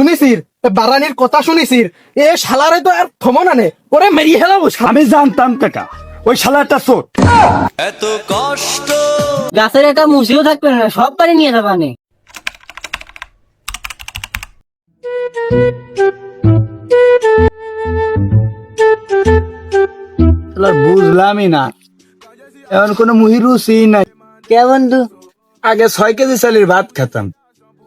শুনিছির বারানির কথা শুনিছির এ শালারে তো আর থমন আনে ওরে মেরিয়ে হেলাবো আমি জানতাম কাকা ওই শালাটা চোর গাছের একটা মুসিও থাকবে না সব বাড়ি নিয়ে যাবা নে বুঝলামই না। এখন কোনো মুহিরুচি নাই। কে বন্ধু? আগে ছয় কেজি চালের ভাত খেতাম।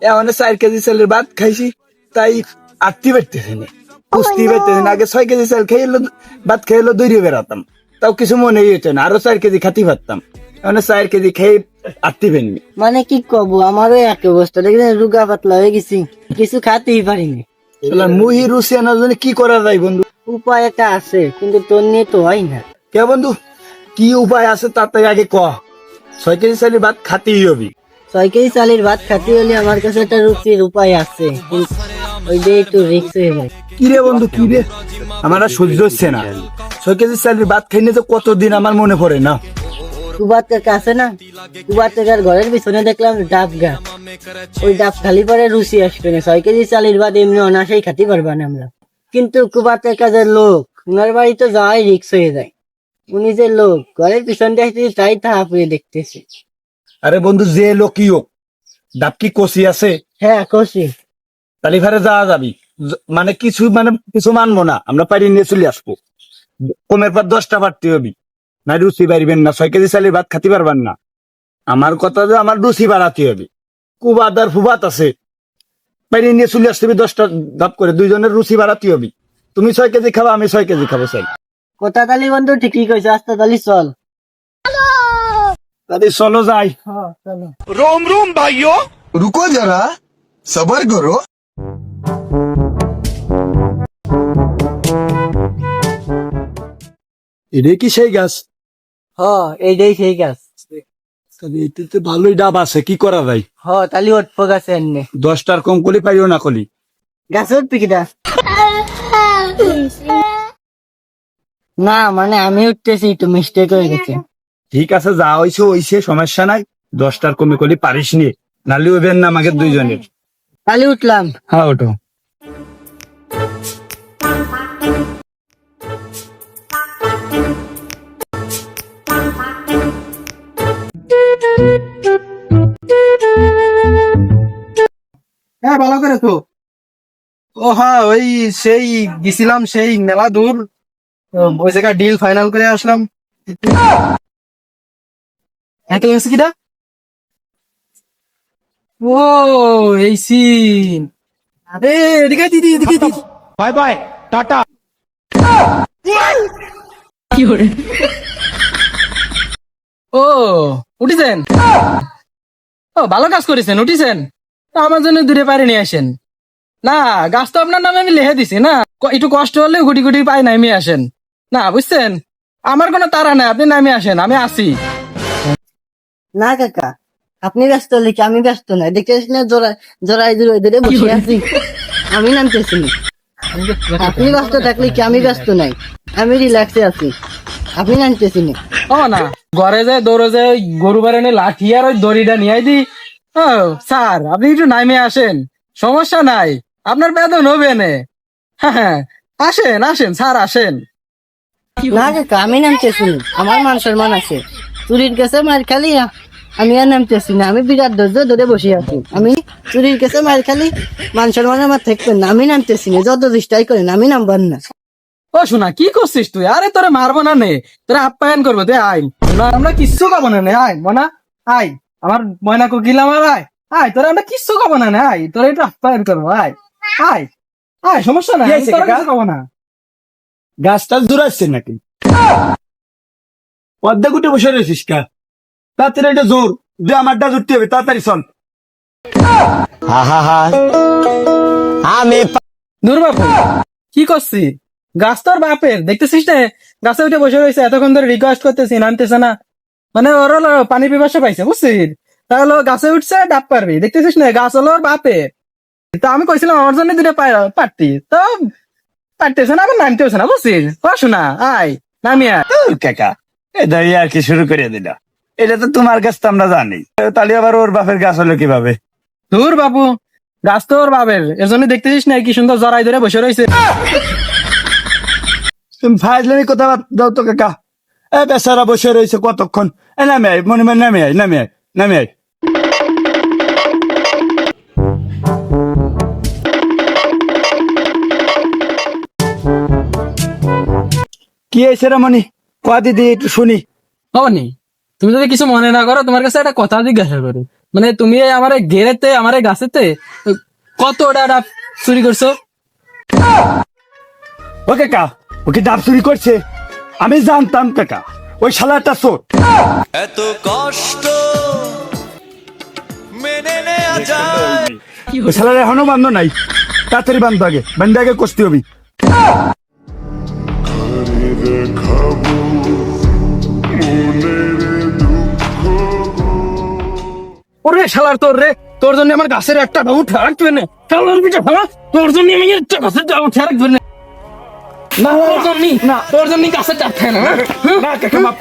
এখন চার কেজি চালের ভাত খাইছি। তাই আটটি বেরতেছে না কুস্তি বেরতেছে না আগে ছয় কেজি চাল খেয়ে ভাত খেয়ে দৌড়িয়ে বেড়াতাম। তাও কিছু মনে হইতো না আরও চার কেজি খাতি পারতাম। এখন চার কেজি খেয়ে আটটি বেরনি মানে কি কব আমারও এক অবস্থা। দেখলেন রুগা পাতলা হয়ে গেছি। কিছু খাতেই পারিনি। শালা মুহিরুচি আনার জন্য কি করা যায় বন্ধু? উপায় একটা আছে কিন্তু তোর নিয়ে তো হয় না। কে বন্ধু? কি উপায় আছে তাতে আগে ক। ছয় কেজি চালের ভাত খাতেই হবি। ছয় কেজি চালের ভাত খাতে হলে আমার কাছে একটা রুচির উপায় আছে। কিন্তু ওইটা একটু রিক্স হয়ে যায়। কি রে বন্ধু কি রে? আমার আর সহ্য হচ্ছে না। ছয় কেজি চালের ভাত খাইনি তো কতদিন আমার মনে পড়ে না? কুবার কাকা আছে না কুবার কাকার ঘরের পিছনে দেখলাম ডাব গাছ ওই ডাব খালি পরে রুচি আসবে না ছয় কেজি চালের ভাত এমনি অনাসেই খাতে পারবা না আমরা। কিন্তু কুবার কাকা লোক উনার বাড়ি তো যাওয়াই রিক্স হয়ে যায়। উনি যে লোক ঘরের পিছন দিয়ে তাই তাহা পুড়ে দেখতেছে। আরে বন্ধু যে লোকই হোক ডাব কি কষি আছে? হ্যাঁ কষি। তাহলে এবারে যাওয়া যাবি। মানে কিছু মানে কিছু মানবো না। আমরা পারি নিয়ে চলে আসব। কমের পর দশটা বাড়তে হবি। না রুচি বাড়িবেন না। ছয় কেজি চালের ভাত খাতে পারবেন না। আমার কথা যে আমার রুচি বাড়াতে হবে। কুবাদার ফুবাত আছে। বাইরে নিয়ে চলে আসতে হবে দশটা ধাপ করে। দুইজনের রুচি বাড়াতে হবে। তুমি ছয় কেজি খাবা আমি ছয় কেজি খাব চাই। কথা তালি বন্ধু? ঠিকই কইছে। আস্তে তালি চল। তাহলে চলো যাই। রোম রোম ভাইও রুকো যারা। সবার করো এটা কি সেই গাছ? হ এইটাই সেই গাছ। তবে এটাতে ভালোই ডাব আছে কি করা যায়? হ গাছে এনে। দশটার কম কলি পাইও না কলি। গাছে উঠবি কিটা না মানে আমি উঠতেছি একটু মিস্টেক হয়ে গেছে। ঠিক আছে যা হয়েছে হয়েছে সমস্যা নাই। দশটার কমে কলি পারিস নি। নালি ওবেন না আমাকে দুইজনের। তালি উঠলাম। হ্যাঁ ওটো হ্যাঁ ভালো করে তো ও হ্যাঁ ওই সেই গেছিলাম সেই মেলা দূর। ওই জায়গায় ডিল ফাইনাল করে আসলাম। এত হয়েছে কিটা ও এই সিন আরে এদিকে দিদি এদিকে দিদি। Bye bye tata. ও উঠিছেন? ও ভালো কাজ করেছেন উঠিছেন? আমার জন্য দূরে পারে নিয়ে আসেন। না গাছ তো আপনার নামে আমি লিখে দিছি না? একটু কষ্ট হলে গুটি গুটি পায়ে নামে আসেন। না বুঝছেন? আমার কোনো তারা নাই আপনি নামে আসেন আমি আসি না কাকা আপনি ব্যস্ত হলে কি আমি ব্যস্ত নাই। দেখতেছি না জোড়ায় জোড়ায় জোড়ায় ধরে বসে আছি। আমি নামতেছি না। আপনি ব্যস্ত থাকলে কি আমি ব্যস্ত নাই? আমি রিল্যাক্সে আছি। আপনি নামতেছি না। ও না ঘরে যায় দৌড়ে যায় গরু বাড়ানে লাঠি আর ওই দড়িটা নিয়ে দি ও স্যার আপনি একটু নামে আসেন। সমস্যা নাই আপনার বেতন হবে নে হ্যাঁ হ্যাঁ আসেন আসেন স্যার আসেন। না কাকা আমি নামতেছি আমার মান সম্মান আছে। চুরির কাছে মার খালি আমি আর নামতেছি না আমি বিরাট ধৈর্য ধরে বসে আছি। আমি চুরির কাছে মার খালি মান সম্মান আমার থাকবেন না আমি নামতেছি না যত চেষ্টাই করেন আমি নামবার না। ও শোনা কি করছিস তুই? আরে তোরে মারবো না নে তোরে আপ্যায়ন করব দে আয়। না আমরা কিচ্ছু খাব না নে আয় মনা আয়। আমার ময়না কোকিল আমার আয় আয় তোরা আমরা কিচ্ছু খাব না নে আয় তোরে একটু আপ্যায়ন করব আয় আয় আয় সমস্যা নাই আমি তোরে? কিছু খাব না। গাছটা জোরাচ্ছে নাকি? পদ্মা গুটে বসে রয়েছিস কা? তাড়াতাড়ি এটা জোর যে আমারটা জুটতে হবে তাড়াতাড়ি চল। দূর বাপু কি করছি? গাছ তোর বাপের দেখতেছিস না? গাছে উঠে বসে রয়েছে এতক্ষণ ধরে রিকোয়েস্ট করতেছি নামতেছে না। মানে ওর হলো পানি পিপাসা পাইছে বুঝছিস? তাহলে গাছে উঠছে ডাব পারবি দেখতেছিস না? গাছ হলো বাপের তো আমি কইছিলাম আমার জন্য দুটো পারতি তো পারতেছে না আবার নামতেছে না বুঝছিস? ও শোনা আয় নামি আয়। কাকা এটা আর কি শুরু করে দিল। এটা তো তোমার গাছ তো আমরা জানি। তাহলে আবার ওর বাপের গাছ হলো কীভাবে? দূর বাবু গাছ তো ওর বাপের। এর জন্য দেখতেছিস না কি সুন্দর জড়াই ধরে বসে রয়েছে তুমি ফাইজলামি কথা দাও তো কাকা। এ বেচারা বসে রয়েছে কতক্ষণ? নামে আয় মনে মনে নামে আয় নামে আয় নামে আয়। কি হয়েছে রে মনি কয়া দিদি একটু শুনি। হবনি তুমি যদি কিছু মনে না করো তোমার কাছে একটা কথা জিজ্ঞাসা করি। মানে তুমি আমার ঘেরেতে আমার গাছেতে কত ডাব চুরি করছ? ও কাকা ওকে ডাব চুরি করছে? আমি জানতাম কাকা। ওই শালাটা চোর। এত কষ্ট মেনে নেওয়া যায়। ওই শালার এখনও বান্ধ নাই। তাড়াতাড়ি বান্ধ আগে বান্ধে আগে কষতে হবি। ওরে শালার তোর রে তোর জন্য আমার গাছের একটা উঠে রাখবে না শালার পিঠে ফালা তোর জন্য আমি একটা গাছের ডাব উঠে রাখবে না না তোর জন্য না। তোর জন্য ডাব খায় না হ্যাঁ? না কাকা মাফ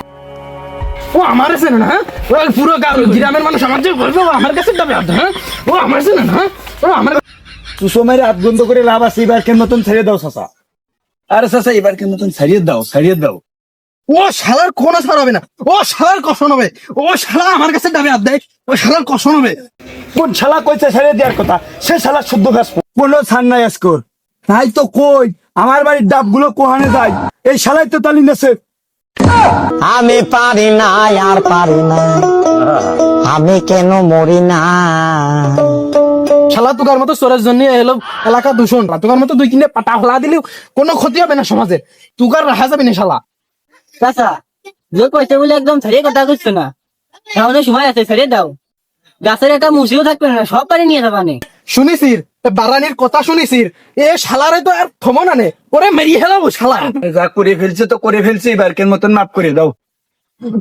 ও আমার আছে না হ্যাঁ? ও পুরো গ্রামের মানুষ আমার যে বলবে ও আমার কাছে আধ হ্যাঁ? ও আমার আছে না? ও আমার মেরে হাত বন্ধ করে লাভ আছে এবারকের মতন ছেড়ে দাও চাচা। আরে এবারকের মতন ছাড়িয়ে দাও ছাড়িয়ে দাও। ও শালার কোনো ছাড় হবে না। ও শালার কষণ হবে। ও শালা আমার কাছে ডাবে আধ দেয় ও শালার কষণ হবে। কোন শালা কইছে ছেড়ে দেওয়ার কথা? সে শালা শুদ্ধ ব্যাস কোনো ছাড় নাই আজকর তাই তো কই। আমার বাড়ির ডাবগুলো কোহানে যায়। এই শালাই তো তালি নেছে আমি পারি না আর পারি না। আমি কেন মরি না? শালা তুকার মতো চোরের জন্য এলো এলাকা দূষণ। তুকার মতো দুই কিনে পাটা হলা দিলেও কোনো ক্ষতি হবে না সমাজে। তুকার রাখা যাবে না শালা। চাচা যে কইছে বলে একদম ছাড়িয়ে কথা করছ না। এখনও সময় আছে ছেড়ে দাও। গাছের একটা মুসিও থাকবে না সব পারি নিয়ে যাবা নে। শুনিসির বারানির কথা শুনিসির এ শালারে তো আর থমো না নে। ওরে মেরিয়ে হেলাবো শালা। যা করে ফেলছে তো করে ফেলছে এবারকের মতন মাফ করে দাও।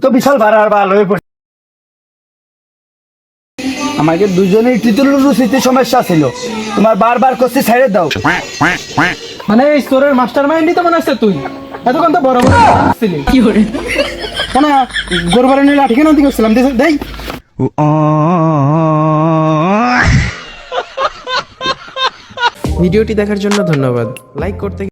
তো বিশাল ভাড়া আর ভালো হয়ে পড়ে। আমাকে দুজনেই তৃতীয় রুচিতে সমস্যা ছিল। তোমার বারবার করছি ছেড়ে দাও। মানে এই চোরের মাস্টার মাইন্ডই তো মনে হচ্ছে তুই। এতক্ষণ তো বড় বড় ছিলি। কি করে না গোরবারে নিয়ে লাঠি কেন দিকে ছিলাম দেখ ভিডিওটি দেখার জন্য ধন্যবাদ। লাইক করতে